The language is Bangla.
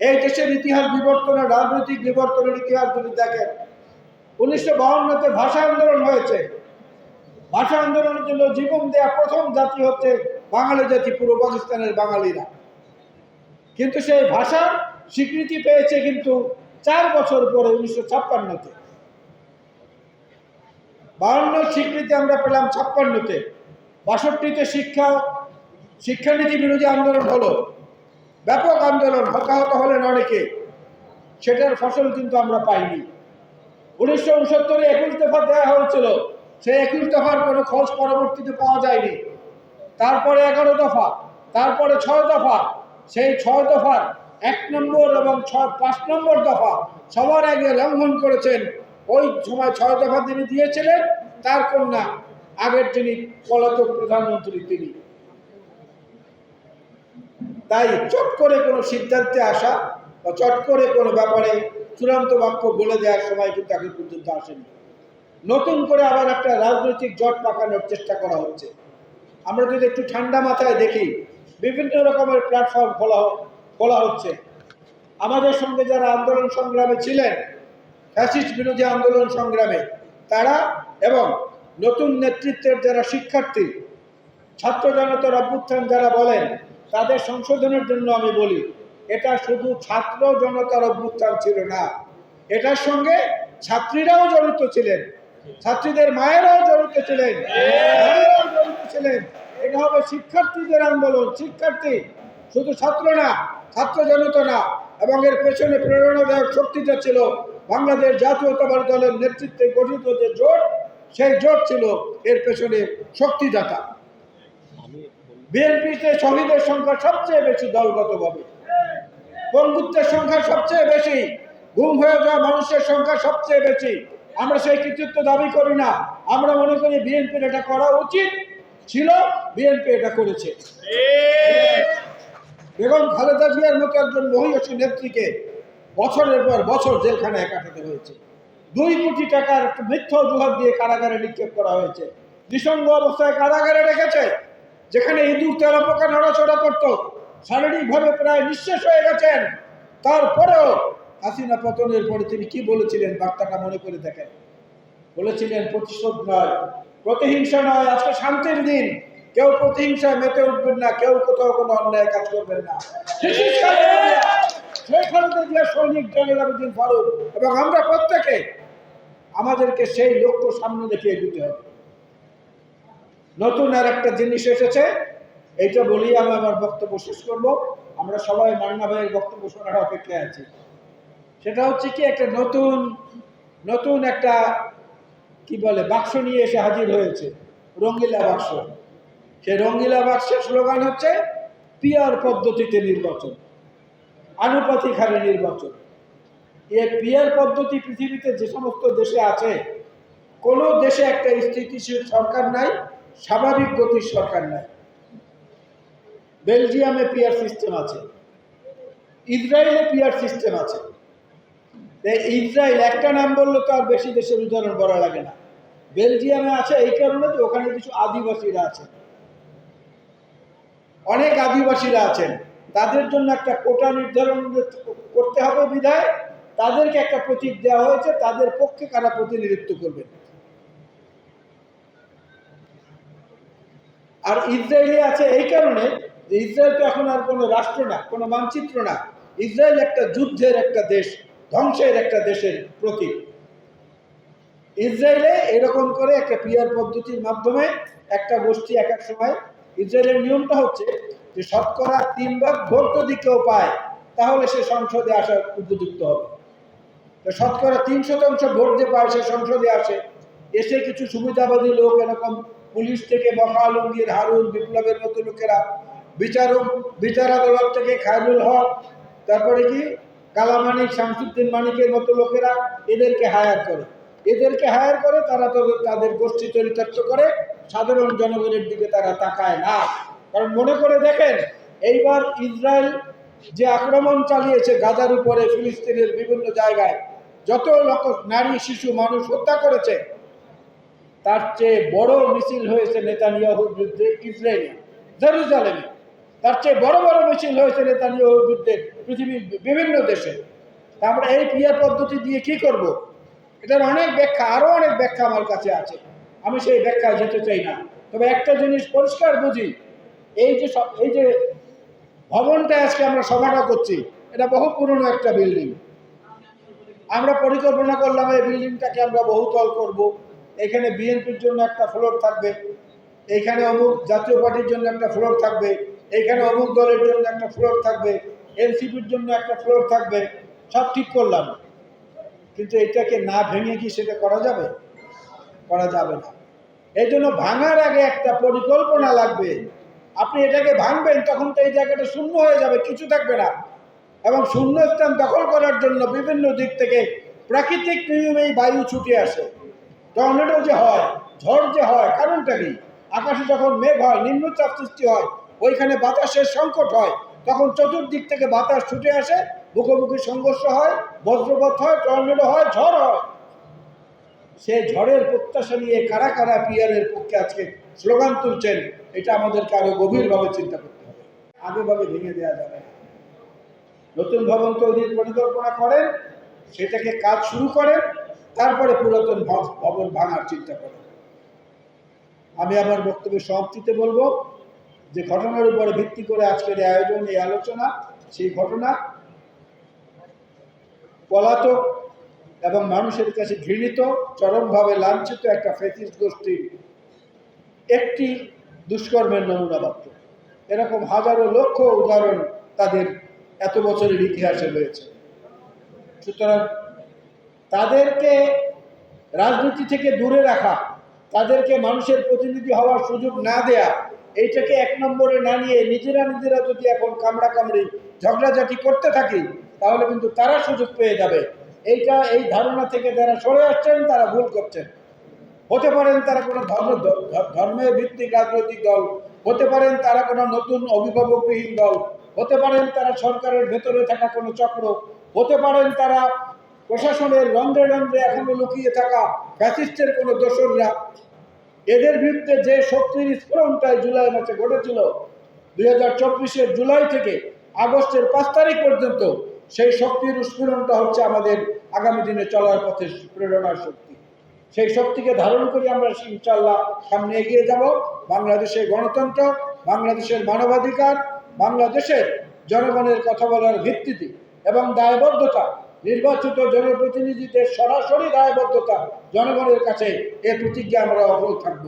এই দেশের ইতিহাস বিবর্তনের, রাজনৈতিক বিবর্তনের ইতিহাস যদি দেখেন, উনিশশো বাউন্নতে ভাষা আন্দোলন হয়েছে। ভাষা আন্দোলনের জন্য জীবন দেওয়া প্রথম জাতি হচ্ছে বাঙালি জাতি, পূর্ব পাকিস্তানের বাঙালিরা। কিন্তু সেই ভাষা স্বীকৃতি পেয়েছে কিন্তু চার বছর পরে উনিশশো ছাপ্পান্নতে। বাউন্ন স্বীকৃতি আমরা পেলাম ছাপ্পান্নতে। বাষট্টিতে শিক্ষা, শিক্ষানীতি বিরোধী আন্দোলন হলো। ব্যাপক আন্দোলন হতাহত হলেন অনেকে। সেটার ফসল কিন্তু আমরা পাইনি। উনিশশো উনসত্তরে একুশ দফা দেওয়া হয়েছিল। সেই একুশ দফার কোনো খোঁজ পরবর্তীতে পাওয়া যায়নি। তারপরে এগারো দফা, তারপরে ছয় দফা, সেই ছয় দফার এক নম্বর এবং ছয়, পাঁচ নম্বর দফা সবার আগে লঙ্ঘন করেছেন। ওই সময় ছয় দফা তিনি দিয়েছিলেন, তার কন্যা আগের যিনি পলাতক প্রধানমন্ত্রী তিনি। তাই চট করে কোনো সিদ্ধান্তে আসা বা চট করে কোনো ব্যাপারে চূড়ান্ত বাক্য বলে দেওয়ার সময় কিন্তু এখন পর্যন্ত আসেনি। নতুন করে আবার একটা রাজনৈতিক জট পাকানোর চেষ্টা করা হচ্ছে। আমরা যদি একটু ঠান্ডা মাথায় দেখি, বিভিন্ন রকমের প্ল্যাটফর্ম খোলা খোলা হচ্ছে। আমাদের সঙ্গে যারা আন্দোলন সংগ্রামে ছিলেন ফ্যাসিস্ট বিরোধী আন্দোলন সংগ্রামে, তারা এবং নতুন নেতৃত্বের যারা শিক্ষার্থী, ছাত্র জনতার অভ্যুত্থান যারা বলেন তাদের সংশোধনের জন্য আমি বলি, এটা শুধু ছাত্র জনতার অভ্যুত্থান ছিল না। এটার সঙ্গে ছাত্রীরাও জড়িত ছিলেন। ছাত্রীদের মায়েরাও জড়িত ছিলেন। জড়িত ছিলেন। এটা হবে শিক্ষার্থীদের আন্দোলন। শিক্ষার্থী শুধু ছাত্র না, ছাত্র জনতা না, এবং এর পেছনে প্রেরণাদায়ক শক্তিটা ছিল, বাংলাদেশ জাতীয়তাবাদী দলের নেতৃত্বে গঠিত যে জোট, সেই জোট ছিল এর পেছনে শক্তিদাতা। বিএনপিতে শহীদের সংখ্যা সবচেয়ে বেশি দলগতভাবে। বন্ধুত্বের সংখ্যা সবচেয়ে বেশি, গুম হয়ে যাওয়া মানুষের সংখ্যা সবচেয়ে বেশি। আমরা সেই কৃতিত্ব দাবি করি না। আমরা মনে করি বিএনপির এটা করা উচিত ছিল, বিএনপি এটা করেছে। বেগম খালেদা জিয়ার মতো একজন মহিষী নেত্রীকে বছরের পর বছর জেলখানায় কাটাতে হয়েছে। দুই কোটি টাকার মিথ্যা অজুহাত দিয়ে কারাগারে নিক্ষেপ করা হয়েছে। নিঃসঙ্গ অবস্থায় কারাগারে রেখেছে। যেখানে ইঁদুর তেলা পোকা নড়াচড়া করত শারীরিকভাবে প্রায় নিঃশেষ হয়ে গেছেন। তারপরেও হাসিনা পতনের পরে তিনি কি বলেছিলেন বার্তাটা মনে করে দেখেন। বলেছিলেন প্রতিশোধ নয় প্রতিহিংসা নয় আজকে শান্তির দিন। কেউ প্রতিহিংসায় মেতে উঠবেন না কেউ কোথাও কোনো অন্যায় কাজ করবেন না। সৈনিক জেনারেল আবেদিন ফারুক এবং আমরা প্রত্যেকে আমাদেরকে সেই লক্ষ্য সামনে দেখিয়ে দিতে হবে। নতুন আর একটা জিনিস এসেছে, এইটা বলি আমি আমার বক্তব্য শেষ করব। আমরা সবাই মান্না ভাইয়ের বক্তব্য শোনার অপেক্ষায় আছি। সেটা হচ্ছে কি, একটা নতুন নতুন একটা, কি বলে, বাক্স নিয়ে এসে হাজির হয়েছে রঙ্গিলা বাক্স। সেই রঙ্গিলা বাক্সের স্লোগান হচ্ছে, পিয়ার পদ্ধতিতে নির্বাচন, আনুপাতিক হারে নির্বাচন। এই পিয়ার পদ্ধতি পৃথিবীতে যে সমস্ত দেশে আছে, কোনো দেশে একটা স্থিতিশীল সরকার নাই স্বাভাবিক গতির সরকার নাই বেলজিয়ামে পিয়ার সিস্টেম আছে। ইসরায়েলে পিয়ার সিস্টেম আছে। ইসরায়েল একটা নাম বললে তো আর বেশি দেশের উদাহরণ বলা লাগে না। বেলজিয়ামে আছে এই কারণে যে ওখানে কিছু আদিবাসীরা আছে। অনেক আদিবাসীরা আছেন। তাদের জন্য একটা কোটা নির্ধারণ করতে হবে বিধায় তাদেরকে একটা প্রতীক দেওয়া হয়েছে। তাদের পক্ষে কারা প্রতিনিধিত্ব করবে আর ইসরায়েলে আছে এই কারণে যে ইসরায়েল তো এখন আর কোনো রাষ্ট্র না, কোনো মানচিত্র না। ইসরায়েল একটা যুদ্ধের একটা দেশ, ধ্বংসের একটা দেশের প্রতীক। ইসরায়েলে এরকম করে একটা পিয়ার পদ্ধতির মাধ্যমে একটা গোষ্ঠী এক এক সময়, ইসরায়েলের নিয়মটা হচ্ছে যে শতকরা তিন ভাগ ভোট যদি কেউ পায়, তাহলে সে সংসদে আসার উপযুক্ত হবে। তো শতকরা তিন শতাংশ ভোট যে পায়, সে সংসদে আসে। এসে কিছু সুবিধাবাদী লোক এরকম পুলিশ থেকে বকা আলমগীর হারুন বিপ্লবের মতো লোকেরা। বিচারক, বিচার আদালত থেকে খায়রুল হক, তারপরে কি? কালামানিক শামসুদ্দিন মানিকের মতো লোকেরা এদেরকে হায়ার করে। এদেরকে হায়ার করে তারা তো তাদের গোষ্ঠী চরিতার্থ করে, সাধারণ জনগণের দিকে তারা তাকায় না। কারণ মনে করে দেখেন, এইবার ইসরায়েল যে আক্রমণ চালিয়েছে গাজার উপরে, ফিলিস্তিনের বিভিন্ন জায়গায়, যত লোক নারী, শিশু, মানুষ হত্যা করেছে চেয়ে বড় মিছিল হয়েছে নেতানিয়াহুর বিরুদ্ধে ইসরায়েলে, জেরুজালেমে। তার চেয়ে বড় বড় মিছিল হয়েছে নেতানিয়াহুর বিরুদ্ধে পৃথিবীর বিভিন্ন দেশে। তা আমরা এই পিয়ার পদ্ধতি দিয়ে কি করব। এটার অনেক ব্যাখ্যা, আরও অনেক ব্যাখ্যা আমার কাছে আছে। আমি সেই ব্যাখ্যায় যেতে চাই না। তবে একটা জিনিস পরিষ্কার বুঝি, এই যে এই যে ভবনটা আজকে আমরা সভাটা করছি, এটা বহু পুরনো একটা বিল্ডিং আমরা পরিকল্পনা করলাম এই বিল্ডিংটাকে আমরা বহুতল করব। এখানে বিএনপির জন্য একটা ফ্লোর থাকবে এইখানে অমুক জাতীয় পার্টির জন্য একটা ফ্লোর থাকবে এইখানে অমুক দলের জন্য একটা ফ্লোর থাকবে, এনসিপির জন্য একটা ফ্লোর থাকবে, সব ঠিক করলাম। কিন্তু এটাকে না ভেঙে কি সেটা করা যাবে? করা যাবে না। এই জন্য ভাঙার আগে একটা পরিকল্পনা লাগবে। আপনি এটাকে ভাঙবেন, তখন তো এই জায়গাটা শূন্য হয়ে যাবে, কিছু থাকবে না। এবং শূন্য স্থান দখল করার জন্য বিভিন্ন দিক থেকে প্রাকৃতিক নিয়মেই বায়ু ছুটে আসে। টর্নেডো যে হয়, ঝড় যে হয়, কারণটা কি? আকাশে যখন মেঘ হয়, নিম্নচাপ সৃষ্টি হয়, ওইখানে বাতাসের সংকট হয়, তখন চতুর্দিক থেকে বাতাস ছুটে আসে, মুখোমুখি সংঘর্ষ হয়, বজ্রপাত হয়, টর্নেডো হয়, ঝড় হয়। সে ঝড়ের প্রত্যাশা নিয়ে কারা কারা পিয়ারের পক্ষে আজকে স্লোগান তুলছেন, এটা আমাদেরকে আরও গভীরভাবে চিন্তা করতে হবে। আগেভাবে ভেঙে দেওয়া যাবে নতুন ভবন তৈরির পরিকল্পনা করেন, সেটাকে কাজ শুরু করেন তারপরে পুরাতন ভবন ভাঙার চিন্তা করে। আমি আমার বক্তব্যের সমাপ্তিতে বলব যে ঘটনার উপরে ভিত্তি করে আজকের আয়োজন, এই আলোচনা, সেই ঘটনা পলাতক এবং মানুষের কাছে ঘৃণিত, চরমভাবে লাঞ্ছিত একটা ফেসিস গোষ্ঠীর একটি দুষ্কর্মের নমুনা মাত্র এরকম হাজারো লক্ষ উদাহরণ তাদের এত বছরের ইতিহাসে রয়েছে। সুতরাং তাদেরকে রাজনীতি থেকে দূরে রাখা, তাদেরকে মানুষের প্রতিনিধি হওয়ার সুযোগ না দেয়া, এইটাকে এক নম্বরে না নিয়ে নিজেরা নিজেরা যদি এখন কামড়া কামড়ি, ঝগড়াঝাটি করতে থাকি, তাহলে কিন্তু তারা সুযোগ পেয়ে যাবে। এইটা, এই ধারণা থেকে যারা সরে আসছেন, তারা ভুল করছেন। হতে পারেন তারা কোনো ধর্ম, ধর্মের ভিত্তিক রাজনৈতিক দল, হতে পারেন তারা কোনো নতুন অভিভাবকবিহীন দল, হতে পারেন তারা সরকারের ভেতরে থাকা কোনো চক্র, হতে পারেন তারা প্রশাসনের রন্ধ্রে রন্ধ্রে এখনও লুকিয়ে থাকা ফ্যাসিস্টের কোনো দোসররা এদের বিরুদ্ধে যে শক্তির স্ফোরণটাই জুলাই মাসে ঘটেছিল, দুই হাজার চব্বিশের জুলাই থেকে আগস্টের পাঁচ তারিখ পর্যন্ত সেই শক্তির স্ফুরণটা হচ্ছে আমাদের আগামী দিনে চলার পথে প্রেরণার শক্তি। সেই শক্তিকে ধারণ করে আমরা ইনশাল্লাহ সামনে এগিয়ে যাব। বাংলাদেশের গণতন্ত্র, বাংলাদেশের মানবাধিকার, বাংলাদেশের জনগণের কথা বলার ভিত্তিতে এবং দায়বদ্ধতা নির্বাচিত জনপ্রতিনিধিদের সরাসরি দায়বদ্ধতা জনগণের কাছে এ প্রতিজ্ঞা আমরা অবল থাকব।